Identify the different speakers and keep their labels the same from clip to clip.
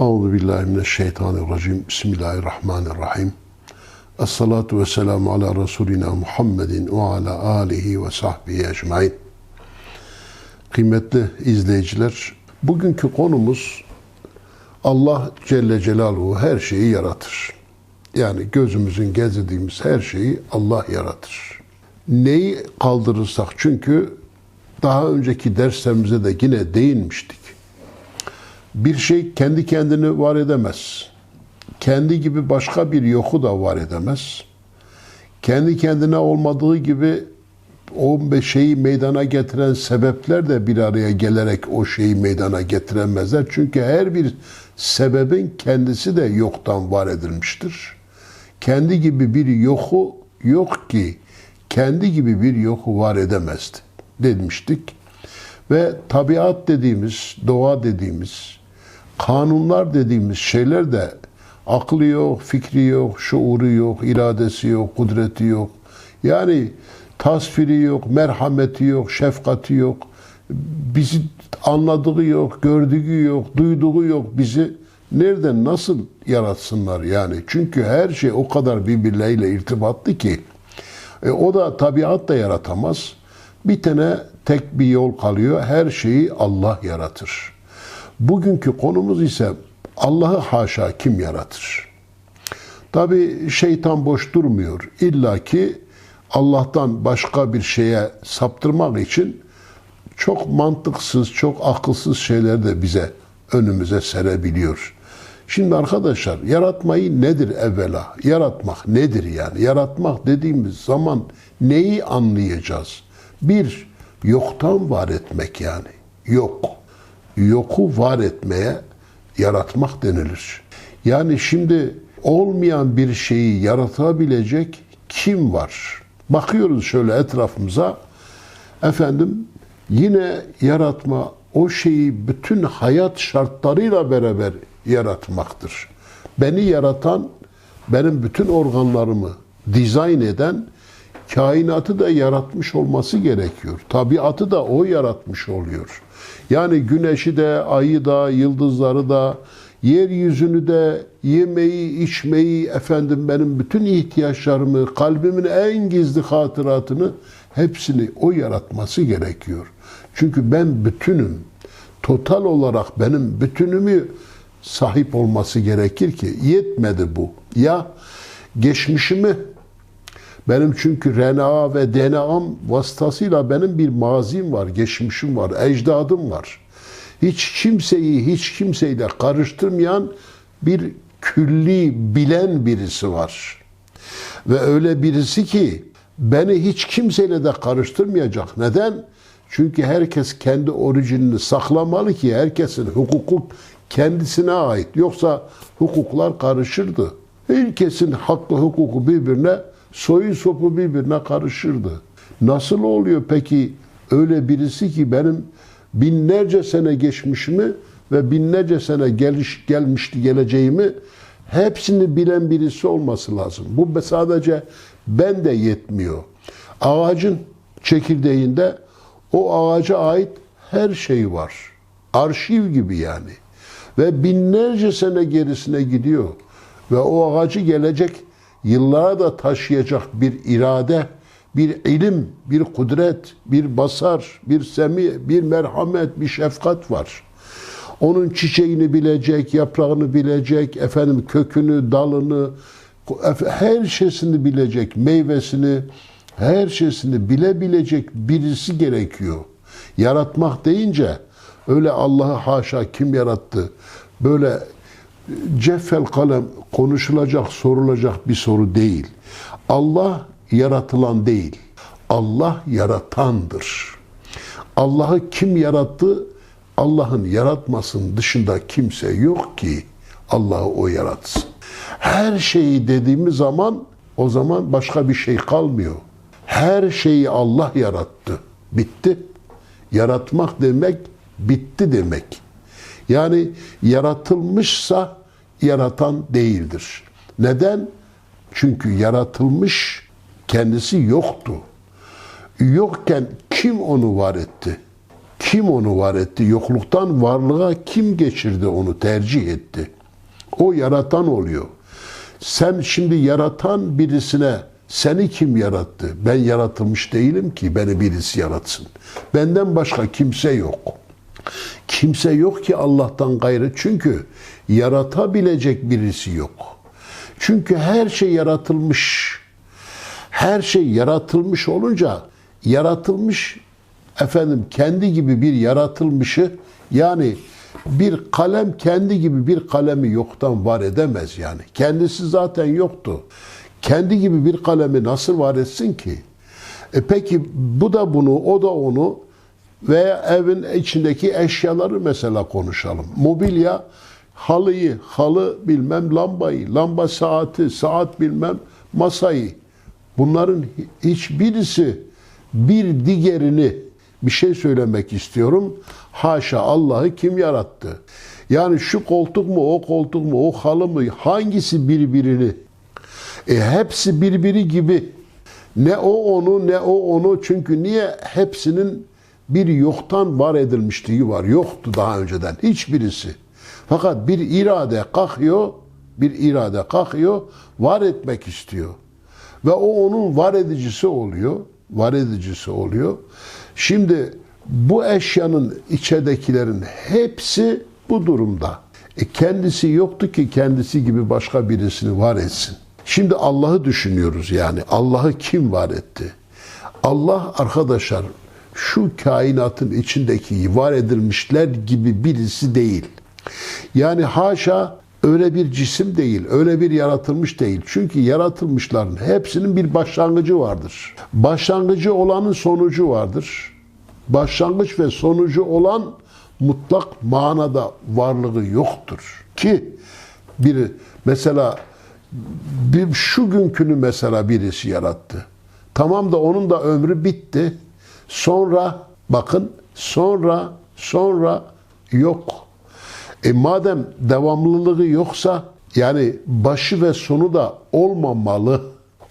Speaker 1: Euzu billahi mineşşeytanirracim. Bismillahirrahmanirrahim. Esselatu vesselamu ala Resulina Muhammedin ve ala alihi ve sahbihi ecmain. Kıymetli izleyiciler, bugünkü konumuz Allah Celle Celaluhu her şeyi yaratır. Yani gözümüzün gezdirdiğimiz her şeyi Allah yaratır. Neyi kaldırırsak çünkü daha önceki derslerimize de yine değinmiştik. Bir şey kendi kendini var edemez. Kendi gibi başka bir yoku da var edemez. Kendi kendine olmadığı gibi o şeyi meydana getiren sebepler de bir araya gelerek o şeyi meydana getiremezler. Çünkü her bir sebebin kendisi de yoktan var edilmiştir. Kendi gibi bir yoku yok ki kendi gibi bir yoku var edemezdi demiştik. Ve tabiat dediğimiz, doğa dediğimiz, kanunlar dediğimiz şeyler de aklı yok, fikri yok, şuuru yok, iradesi yok, kudreti yok. Yani tasviri yok, merhameti yok, şefkati yok. Bizi anladığı yok, gördüğü yok, duyduğu yok. Bizi nereden nasıl yaratsınlar yani? Çünkü her şey o kadar birbirleriyle irtibatlı ki. E, o da tabiat da yaratamaz. Bir tane tek bir yol kalıyor. Her şeyi Allah yaratır. Bugünkü konumuz ise Allah'ı haşa kim yaratır? Tabi şeytan boş durmuyor. İlla ki Allah'tan başka bir şeye saptırmak için çok mantıksız, çok akılsız şeyler de bize önümüze serebiliyor. Şimdi arkadaşlar yaratmayı nedir evvela? Yaratmak nedir yani? Yaratmak dediğimiz zaman neyi anlayacağız? Bir, yoktan var etmek yani. Yok. Yoku var etmeye yaratmak denilir. Yani şimdi olmayan bir şeyi yaratabilecek kim var? Bakıyoruz şöyle etrafımıza. Efendim yine yaratma o şeyi bütün hayat şartlarıyla beraber yaratmaktır. Beni yaratan, benim bütün organlarımı dizayn eden, kainatı da yaratmış olması gerekiyor. Tabiatı da o yaratmış oluyor. Yani güneşi de, ayı da, yıldızları da, yeryüzünü de, yemeği, içmeyi, efendim benim bütün ihtiyaçlarımı, kalbimin en gizli hatıratını hepsini o yaratması gerekiyor. Çünkü ben bütünüm. Total olarak benim bütünümü sahip olması gerekir ki yetmedi bu. Ya geçmişimi benim çünkü RNA ve DNA'm vasıtasıyla benim bir mazim var, geçmişim var, ecdadım var. Hiç kimseyi hiç kimseyle karıştırmayan bir külli bilen birisi var. Ve öyle birisi ki beni hiç kimseyle de karıştırmayacak. Neden? Çünkü herkes kendi orijinini saklamalı ki herkesin hukuku kendisine ait. Yoksa hukuklar karışırdı. Herkesin hakkı hukuku birbirine, soyu sopu birbirine karışırdı. Nasıl oluyor peki öyle birisi ki benim binlerce sene geçmişimi ve binlerce sene geliş, gelmişti geleceğimi hepsini bilen birisi olması lazım. Bu sadece ben de yetmiyor. Ağacın çekirdeğinde o ağaca ait her şey var. Arşiv gibi yani. Ve binlerce sene gerisine gidiyor. Ve o ağacı gelecek yıllara da taşıyacak bir irade, bir ilim, bir kudret, bir basar, bir semi, bir merhamet, bir şefkat var. Onun çiçeğini bilecek, yaprağını bilecek, efendim kökünü, dalını, her şeysini bilecek, meyvesini, her şeysini bilebilecek birisi gerekiyor. Yaratmak deyince öyle Allah'ı haşa kim yarattı? Böyle ceffel kalem konuşulacak, sorulacak bir soru değil. Allah yaratılan değil. Allah yaratandır. Allah'ı kim yarattı? Allah'ın yaratmasının dışında kimse yok ki Allah'ı o yaratsın. Her şeyi dediğimiz zaman o zaman başka bir şey kalmıyor. Her şeyi Allah yarattı. Bitti. Yaratmak demek bitti demek. Yani yaratılmışsa yaratan değildir. Neden? Çünkü yaratılmış kendisi yoktu. Yokken kim onu var etti? Kim onu var etti? Yokluktan varlığa kim geçirdi onu tercih etti? O yaratan oluyor. Sen şimdi yaratan birisine seni kim yarattı? Ben yaratılmış değilim ki beni birisi yaratsın. Benden başka kimse yok. Kimse yok ki Allah'tan gayrı. Çünkü yaratabilecek birisi yok. Çünkü her şey yaratılmış. Her şey yaratılmış olunca yaratılmış efendim kendi gibi bir yaratılmışı yani bir kalem kendi gibi bir kalemi yoktan var edemez yani. Kendisi zaten yoktu. Kendi gibi bir kalemi nasıl var etsin ki? E peki bu da bunu, o da onu veya evin içindeki eşyaları mesela konuşalım. Mobilya, halıyı, halı bilmem lambayı, lamba saati, saat bilmem masayı. Bunların hiçbirisi bir diğerini bir şey söylemek istiyorum. Haşa Allah'ı kim yarattı? Yani şu koltuk mu, o koltuk mu, o halı mı, hangisi birbirini? E hepsi birbiri gibi. Ne o onu ne o onu çünkü niye hepsinin bir yoktan var edilmişliği var. Yoktu daha önceden hiçbirisi. Fakat bir irade kalkıyor, bir irade kalkıyor, var etmek istiyor. Ve o onun var edicisi oluyor. Var edicisi oluyor. Şimdi bu eşyanın içeridekilerin hepsi bu durumda. E kendisi yoktu ki kendisi gibi başka birisini var etsin. Şimdi Allah'ı düşünüyoruz yani. Allah'ı kim var etti? Allah arkadaşlar şu kainatın içindeki var edilmişler gibi birisi değil. Yani haşa öyle bir cisim değil, öyle bir yaratılmış değil. Çünkü yaratılmışların hepsinin bir başlangıcı vardır. Başlangıcı olanın sonucu vardır. Başlangıç ve sonucu olan mutlak manada varlığı yoktur. Ki biri mesela bir şu günkünü mesela birisi yarattı. Tamam da onun da ömrü bitti. Sonra bakın sonra sonra yok. E madem devamlılığı yoksa yani başı ve sonu da olmamalı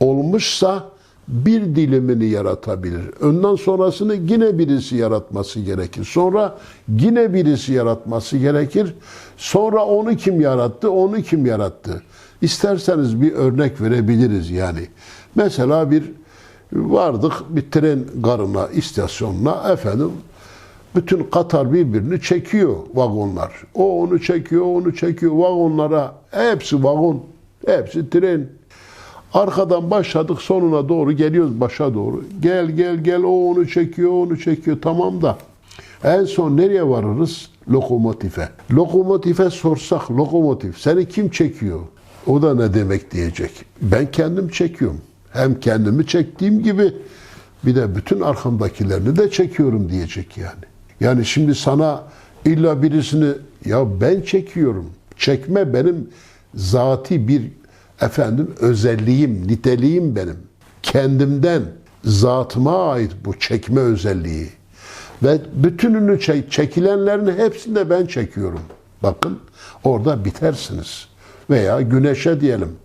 Speaker 1: olmuşsa bir dilimini yaratabilir. Önden sonrasını yine birisi yaratması gerekir. Sonra yine birisi yaratması gerekir. Sonra onu kim yarattı? Onu kim yarattı? İsterseniz bir örnek verebiliriz yani. Mesela bir vardık bir tren garına, istasyonuna efendim bütün Katar birbirini çekiyor vagonlar. O onu çekiyor, onu çekiyor. Vagonlara hepsi vagon, hepsi tren. Arkadan başladık sonuna doğru geliyoruz başa doğru. Gel gel gel o onu çekiyor, onu çekiyor tamam da. En son nereye varırız? Lokomotife. Lokomotife sorsak lokomotif seni kim çekiyor? O da ne demek diyecek. Ben kendim çekiyorum. Hem kendimi çektiğim gibi bir de bütün arkamdakilerini de çekiyorum diyecek yani. Yani şimdi sana illa birisini ya ben çekiyorum. Çekme benim zati bir efendim özelliğim, niteliğim benim. Kendimden, zatıma ait bu çekme özelliği. Ve bütününü çek, çekilenlerin hepsini de ben çekiyorum. Bakın orada bitersiniz. Veya güneşe diyelim.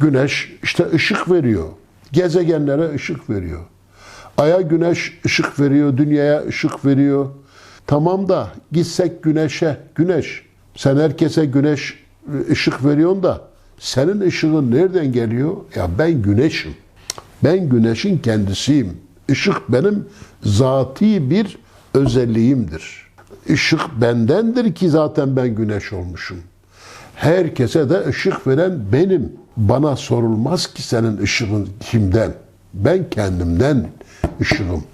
Speaker 1: Güneş işte ışık veriyor. Gezegenlere ışık veriyor. Aya güneş ışık veriyor, dünyaya ışık veriyor. Tamam da gitsek güneşe, güneş. Sen herkese güneş ışık veriyorsun da senin ışığın nereden geliyor? Ya ben güneşim. Ben güneşin kendisiyim. Işık benim zati bir özelliğimdir. Işık bendendir ki zaten ben güneş olmuşum. Herkese de ışık veren benim. Bana sorulmaz ki senin ışığın kimden? Ben kendimden ışığım.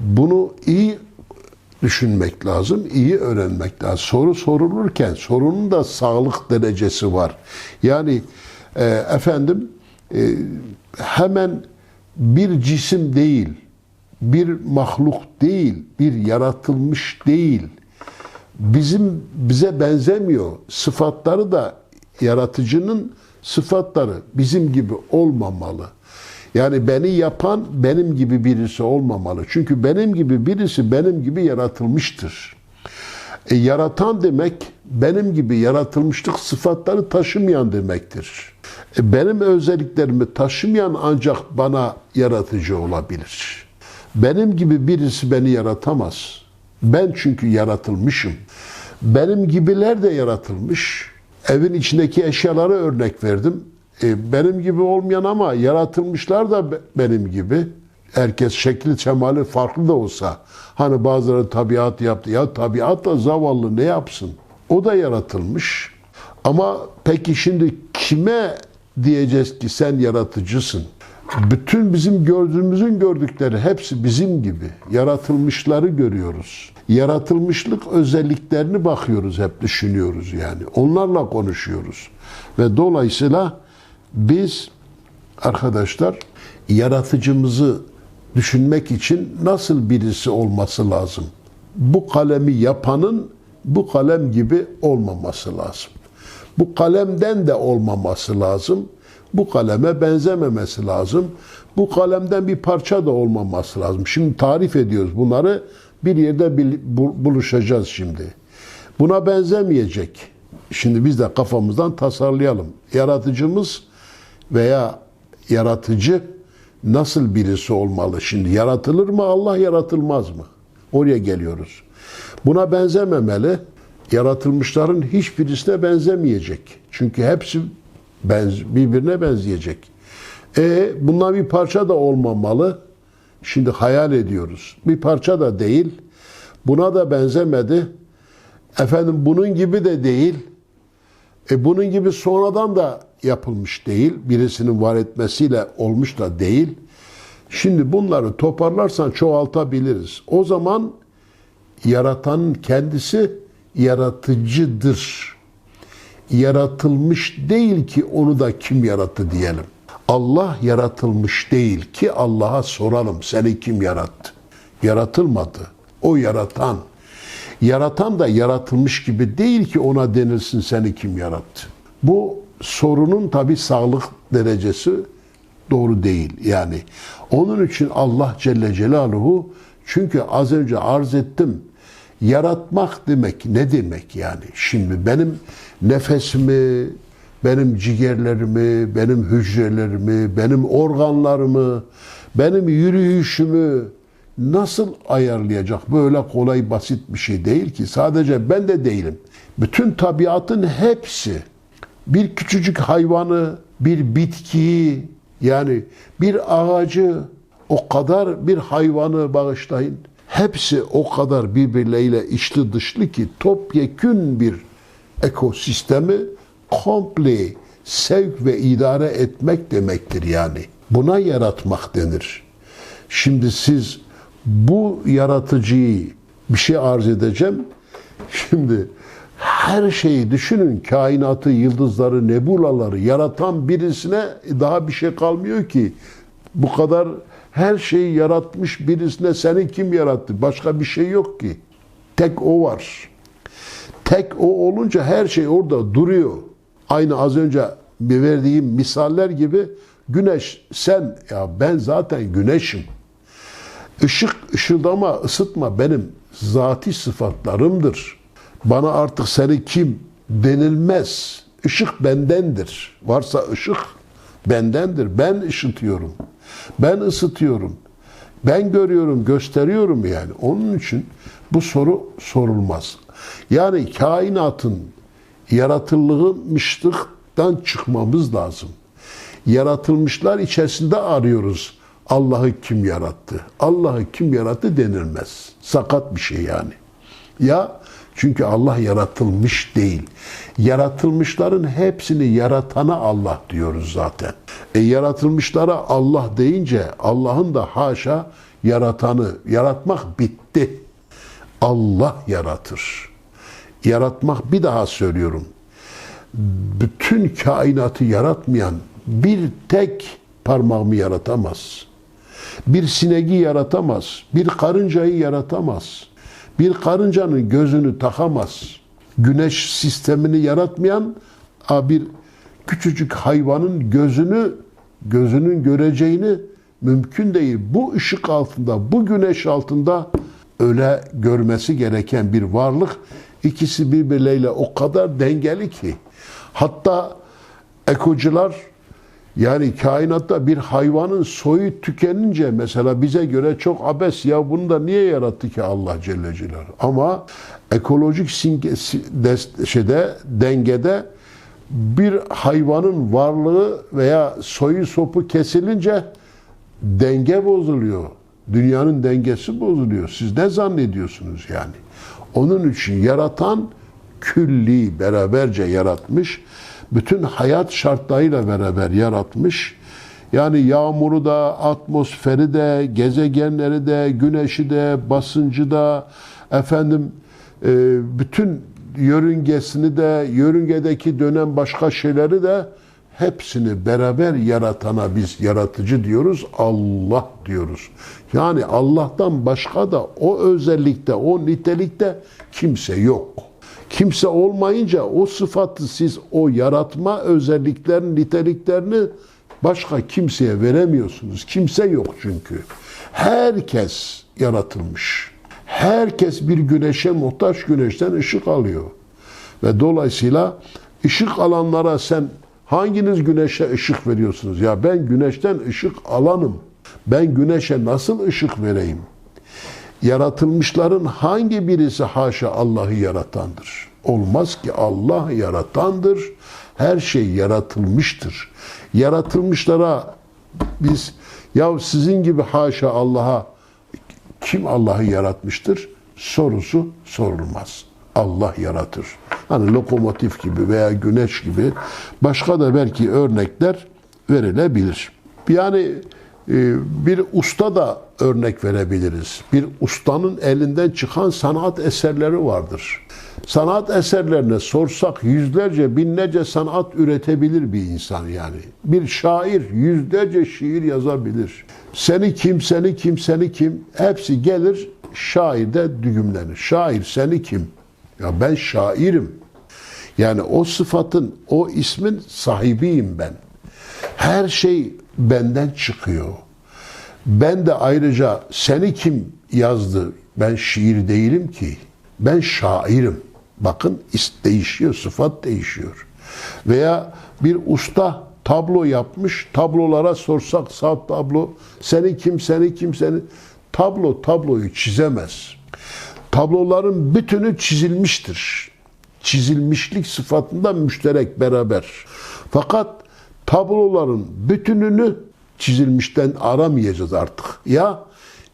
Speaker 1: Bunu iyi düşünmek lazım, iyi öğrenmek lazım. Soru sorulurken sorunun da sağlık derecesi var. Yani e, efendim e, hemen bir cisim değil, bir mahluk değil, bir yaratılmış değil. Bizim bize benzemiyor. Sıfatları da yaratıcının sıfatları bizim gibi olmamalı. Yani beni yapan benim gibi birisi olmamalı. Çünkü benim gibi birisi benim gibi yaratılmıştır. E, yaratan demek benim gibi yaratılmışlık sıfatları taşımayan demektir. E, benim özelliklerimi taşımayan ancak bana yaratıcı olabilir. Benim gibi birisi beni yaratamaz. Ben çünkü yaratılmışım. Benim gibiler de yaratılmış. Evin içindeki eşyalara örnek verdim. E, benim gibi olmayan ama yaratılmışlar da be- benim gibi. Herkes şekli şemali farklı da olsa. Hani bazıları tabiat yaptı. Ya tabiat da zavallı ne yapsın? O da yaratılmış. Ama peki şimdi kime diyeceğiz ki sen yaratıcısın? Bütün bizim gördüğümüzün gördükleri hepsi bizim gibi. Yaratılmışları görüyoruz. Yaratılmışlık özelliklerini bakıyoruz, hep düşünüyoruz yani. Onlarla konuşuyoruz. Ve dolayısıyla biz arkadaşlar yaratıcımızı düşünmek için nasıl birisi olması lazım? Bu kalemi yapanın bu kalem gibi olmaması lazım. Bu kalemden de olmaması lazım. Bu kaleme benzememesi lazım. Bu kalemden bir parça da olmaması lazım. Şimdi tarif ediyoruz bunları. Bir yerde buluşacağız şimdi. Buna benzemeyecek. Şimdi biz de kafamızdan tasarlayalım. Yaratıcımız veya yaratıcı nasıl birisi olmalı? Şimdi yaratılır mı Allah yaratılmaz mı? Oraya geliyoruz. Buna benzememeli. Yaratılmışların hiçbirisine benzemeyecek. Çünkü hepsi benz birbirine benzeyecek. E bundan bir parça da olmamalı. Şimdi hayal ediyoruz. Bir parça da değil. Buna da benzemedi. Efendim bunun gibi de değil. E bunun gibi sonradan da yapılmış değil. Birisinin var etmesiyle olmuş da değil. Şimdi bunları toparlarsan çoğaltabiliriz. O zaman yaratanın kendisi yaratıcıdır. Yaratılmış değil ki onu da kim yarattı diyelim. Allah yaratılmış değil ki Allah'a soralım seni kim yarattı? Yaratılmadı. O yaratan. Yaratan da yaratılmış gibi değil ki ona denilsin seni kim yarattı. Bu sorunun tabi sağlık derecesi doğru değil. Yani onun için Allah Celle Celaluhu çünkü az önce arz ettim yaratmak demek ne demek yani? Şimdi benim nefesimi, benim ciğerlerimi, benim hücrelerimi, benim organlarımı, benim yürüyüşümü nasıl ayarlayacak? Böyle kolay basit bir şey değil ki. Sadece ben de değilim. Bütün tabiatın hepsi bir küçücük hayvanı, bir bitkiyi yani bir ağacı o kadar bir hayvanı bağışlayın. Hepsi o kadar birbirleriyle içli dışlı ki topyekün bir ekosistemi komple sevk ve idare etmek demektir yani. Buna yaratmak denir. Şimdi siz bu yaratıcıyı bir şey arz edeceğim. Şimdi her şeyi düşünün. Kainatı, yıldızları, nebulaları yaratan birisine daha bir şey kalmıyor ki. Bu kadar her şeyi yaratmış birisine seni kim yarattı? Başka bir şey yok ki. Tek o var. Tek o olunca her şey orada duruyor. Aynı az önce bir verdiğim misaller gibi güneş sen ya ben zaten güneşim. Işık, ışıldama, ısıtma benim zati sıfatlarımdır. Bana artık seni kim denilmez. Işık bendendir. Varsa ışık bendendir. Ben ışıtıyorum. Ben ısıtıyorum. Ben görüyorum, gösteriyorum yani. Onun için bu soru sorulmaz. Yani kainatın yaratılmışlıktan çıkmamız lazım. Yaratılmışlar içerisinde arıyoruz. Allah'ı kim yarattı? Allah'ı kim yarattı denilmez. Sakat bir şey yani. Ya çünkü Allah yaratılmış değil. Yaratılmışların hepsini yaratana Allah diyoruz zaten. E yaratılmışlara Allah deyince Allah'ın da haşa yaratanı, yaratmak bitti. Allah yaratır. Yaratmak bir daha söylüyorum. Bütün kainatı yaratmayan bir tek parmağımı yaratamaz. Bir sineği yaratamaz. Bir karıncayı yaratamaz. Bir karıncanın gözünü takamaz. Güneş sistemini yaratmayan bir küçücük hayvanın gözünü gözünün göreceğini mümkün değil. Bu ışık altında, bu güneş altında öyle görmesi gereken bir varlık. İkisi birbirleriyle o kadar dengeli ki. Hatta ekocular Yani kainatta bir hayvanın soyu tükenince mesela bize göre çok abes ya bunu da niye yarattı ki Allah Celle Celaluhu? Ama ekolojik şeyde dengede bir hayvanın varlığı veya soyu sopu kesilince denge bozuluyor. Dünyanın dengesi bozuluyor. Siz ne zannediyorsunuz yani? Onun için yaratan külli beraberce yaratmış. Bütün hayat şartlarıyla beraber yaratmış. Yani yağmuru da, atmosferi de, gezegenleri de, güneşi de, basıncı da, efendim e, bütün yörüngesini de, yörüngedeki dönen başka şeyleri de hepsini beraber yaratana biz yaratıcı diyoruz, Allah diyoruz. Yani Allah'tan başka da o özellikte, o nitelikte kimse yok. Kimse olmayınca o sıfatı siz o yaratma özelliklerini, niteliklerini başka kimseye veremiyorsunuz. Kimse yok çünkü. Herkes yaratılmış. Herkes bir güneşe muhtaç güneşten ışık alıyor. Ve dolayısıyla ışık alanlara sen hanginiz güneşe ışık veriyorsunuz? Ya ben güneşten ışık alanım. Ben güneşe nasıl ışık vereyim? Yaratılmışların hangi birisi haşa Allah'ı yaratandır? Olmaz ki Allah yaratandır. Her şey yaratılmıştır. Yaratılmışlara biz ya sizin gibi haşa Allah'a kim Allah'ı yaratmıştır? Sorusu sorulmaz. Allah yaratır. Hani lokomotif gibi veya güneş gibi başka da belki örnekler verilebilir. Yani bir usta da örnek verebiliriz. Bir ustanın elinden çıkan sanat eserleri vardır. Sanat eserlerine sorsak yüzlerce, binlerce sanat üretebilir bir insan yani. Bir şair yüzlerce şiir yazabilir. Seni kim, seni kim, seni kim hepsi gelir şairde düğümlenir. Şair seni kim? Ya ben şairim. Yani o sıfatın, o ismin sahibiyim ben. Her şey benden çıkıyor. Ben de ayrıca seni kim yazdı? Ben şiir değilim ki. Ben şairim. Bakın değişiyor, sıfat değişiyor. Veya bir usta tablo yapmış, tablolara sorsak sağ tablo, seni kim, seni kim, seni... Tablo tabloyu çizemez. Tabloların bütünü çizilmiştir. Çizilmişlik sıfatında müşterek beraber. Fakat tabloların bütününü çizilmişten aramayacağız artık. Ya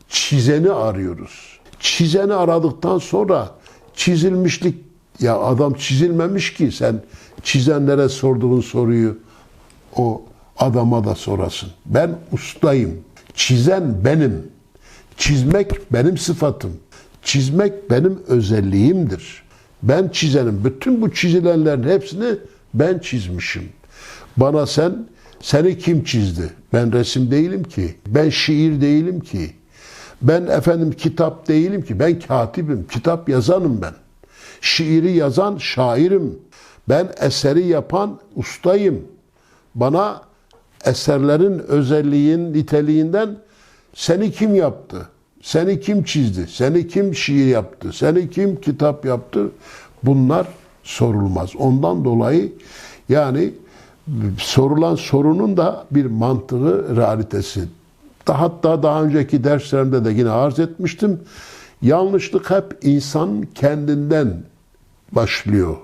Speaker 1: çizeni arıyoruz. Çizeni aradıktan sonra çizilmişlik ya adam çizilmemiş ki sen çizenlere sorduğun soruyu o adama da sorasın. Ben ustayım. Çizen benim. Çizmek benim sıfatım. Çizmek benim özelliğimdir. Ben çizenim. Bütün bu çizilenlerin hepsini ben çizmişim. Bana sen, seni kim çizdi? Ben resim değilim ki. Ben şiir değilim ki. Ben efendim kitap değilim ki. Ben katibim. Kitap yazanım ben. Şiiri yazan şairim. Ben eseri yapan ustayım. Bana eserlerin özelliğin, niteliğinden seni kim yaptı? Seni kim çizdi? Seni kim şiir yaptı? Seni kim kitap yaptı? Bunlar sorulmaz. Ondan dolayı yani sorulan sorunun da bir mantığı, realitesi. Hatta daha önceki derslerimde de yine arz etmiştim. Yanlışlık hep insan kendinden başlıyor.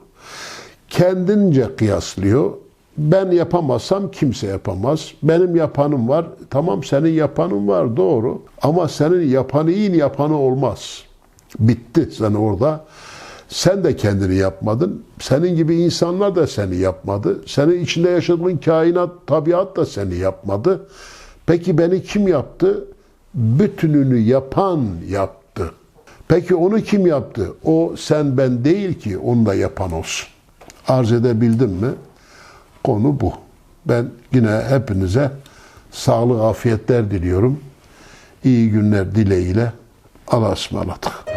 Speaker 1: Kendince kıyaslıyor. Ben yapamazsam kimse yapamaz. Benim yapanım var. Tamam senin yapanın var doğru. Ama senin yapanı iyi yapanı olmaz. Bitti sen orada. Sen de kendini yapmadın. Senin gibi insanlar da seni yapmadı. Senin içinde yaşadığın kainat, tabiat da seni yapmadı. Peki beni kim yaptı? Bütününü yapan yaptı. Peki onu kim yaptı? O sen ben değil ki onu da yapan olsun. Arz edebildim mi? Konu bu. Ben yine hepinize sağlık, afiyetler diliyorum. İyi günler dileğiyle. Allah'a ısmarladık.